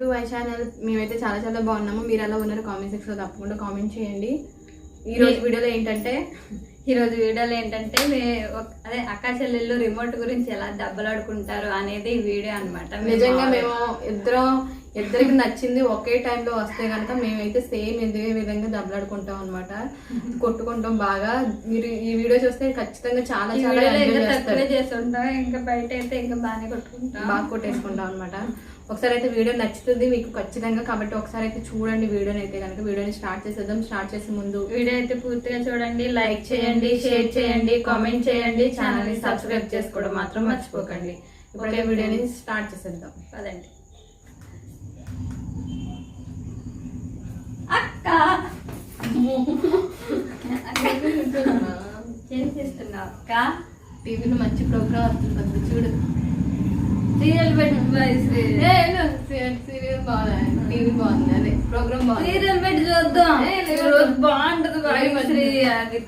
ఇప్పుడు my channel మేమైతే చాలా చాలా బాగున్నాము. మీరు ఎలా ఉన్నారు కామెంట్ సెక్షన్లో తప్పకుండా కామెంట్ చేయండి. ఈ రోజు వీడియోలో ఏంటంటే ఈ రోజు వీడియోలో ఏంటంటే మే అదే అక్క చెల్లెళ్ళు రిమోట్ గురించి ఎలా దెబ్బలాడుకుంటారు అనేది ఈ వీడియో అనమాట నిజంగా మేము ఇద్దరం ఇద్దరికి నచ్చింది ఒకే టైంలో వస్తే కనుక మేమైతే సేమ్ ఇదే విధంగా దెబ్బలాడుకుంటాం అనమాట కొట్టుకుంటాం బాగా. మీరు ఈ వీడియో చూస్తే ఖచ్చితంగా చాలా చాలా ఇంకా చేస్తుంటాం. బయట అయితే ఇంకా బాగానే కొట్టుకుంటాం. బాగా కొట్టేసుకుంటాం అనమాట ఒకసారి అయితే వీడియో నచ్చుతుంది మీకు ఖచ్చితంగా కాబట్టి ఒకసారి అయితే చూడండి వీడియోని అయితే కనుక వీడియోని స్టార్ట్ చేసేద్దాం. స్టార్ట్ చేసే ముందు వీడియో అయితే పూర్తిగా చూడండి. లైక్ చేయండి షేర్ చేయండి కామెంట్ చేయండి ఛానల్ని సబ్స్క్రైబ్ చేసుకోవడం మాత్రం మర్చిపోకండి. ఇప్పుడే వీడియోని స్టార్ట్ చేసేద్దాం. పదండి అక్క ఏం చేస్తున్నావు అక్క టీవీలో మంచి ప్రోగ్రామ్ వస్తుంది చూడు సీరియల్ పెట్టి సీరియల్ బాగుంది టీవీ బాగుంది అదే ప్రోగ్రామ్ బాగుంది సీరియల్ పెట్టి చూద్దాం ఈ రోజు బాగుంటది అది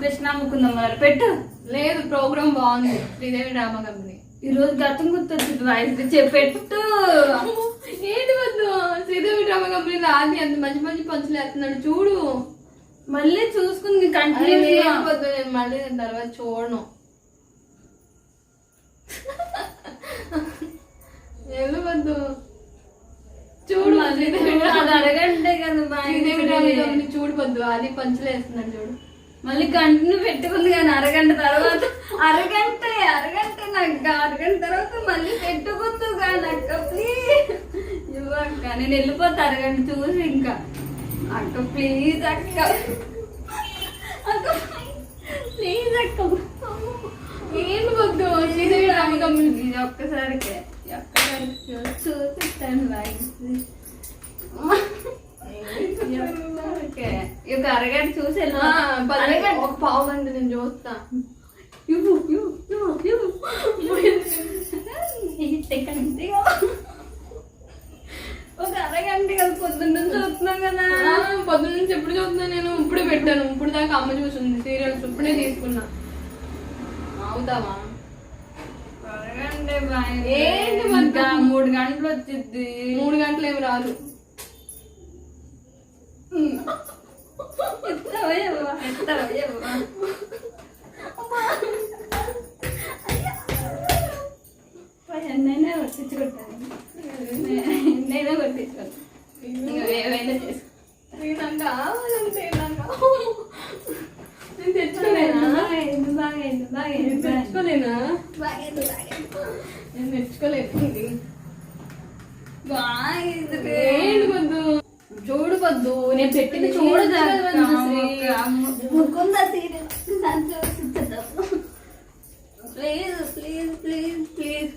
కృష్ణ అమ్ముకుందాం పెట్టు లేదు ప్రోగ్రామ్ బాగుంది శ్రీదేవి డ్రామా కంపెనీ ఈ రోజు గతం గుర్తొచ్చింది వాయిస్ పెట్టు ఏంటి వద్దు శ్రీదేవి డ్రామా కంపెనీలో ఆది అంత మంచి మంచి పంచులు వేస్తున్నాడు. చూడు. మళ్ళీ చూసుకుంది అరే కంటిన్యూ మళ్ళీ తర్వాత చూడను. ఎల్లు వద్దు. చూడు అది అడగంటే కదా డ్రామా వాయుశ్రీ కంపెనీ చూడు వద్దు. మళ్ళీ కంటిన్యూ పెట్టుకుంది కానీ అరగంట తర్వాత. అరగంట అరగంట నాకు అరగంట తర్వాత మళ్ళీ పెట్టుకోద్దు కానీ అక్క ప్లీజ్ ఇవ్వక్క నేను వెళ్ళిపోతా అరగంట చూసి ఇంకా. అక్క ప్లీజ్ అక్క ఏం వద్దు శ్రీదేవి డ్రామా ఇది ఒక్కసారికే చూపిస్తాను ఇక అరగంట చూసి అరగంట ఒక పావు గంట నేను చూస్తా ఒక అరగంట కదా పొద్దున్న చూస్తున్నాం కదా. పొద్దున్న నుంచి ఎప్పుడు చూస్తున్నా నేను ఇప్పుడే పెట్టాను. ఇప్పుడు దాకా అమ్మ చూసింది సీరియల్స్ ఇప్పుడే తీసుకున్నా. అవుతావా. ఏంటి మరి? ఇంకా మూడు గంటలు వచ్చింది మూడు గంటలు ఏమి రాదు. నేను తెచ్చుకోలేదు ఇది. బాగైంది. ఏంటి వద్దు? చూడు వద్దు. నేను పెట్టింది చూడదు ప్లీజ్ ప్లీజ్ ప్లీజ్ ప్లీజ్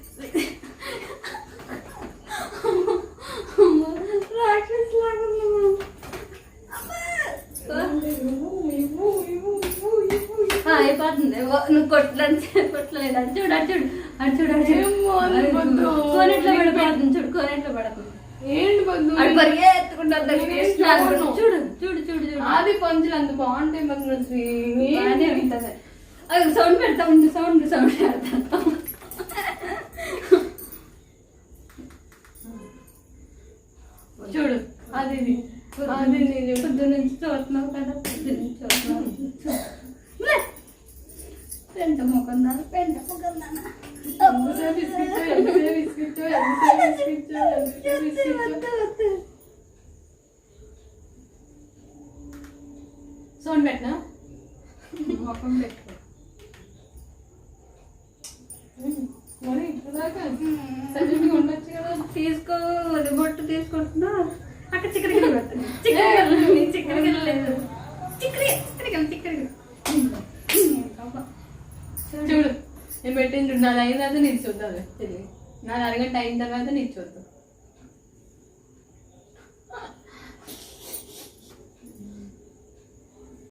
నువ్వు కొట్టలేదు కొట్టలేదు. అది చూడు అది చూడు. అది చూడు అది చూడు. ఏమో, అది వద్దు. కోనెట్లో పడిపోతుంది చూడు కోనెట్లో పడుతుంది ఏంటి అది పరిగెత్తుకుంటా. చూడు. చూడు? చూడు చూడు పంచులు అంత బాగుంటాయి ఉంటది. అది సౌండ్ పెడతా ఉండు సౌండ్ సౌండ్ పెడతా. చూడు అది. అది నేను పొద్దు నుంచి చూస్తున్నావు కదా పొద్దు నుంచి చూస్తున్నావు. ఎంతసేపు ఇసుకిచ్చో. సౌండ్ పెట్టనా? మొఖం పెట్టుకో ఉండొచ్చు కదా. తీసుకో రిమోట్ తీసుకుంటున్నా అక్కడ చిక్కడి గిన్నె పెడుతుంది పెట్టిండు నాది అయిన తర్వాత నేను చూద్దాం తెలియదు. నాది అరగంట అయిన తర్వాత నేను చూద్దాం.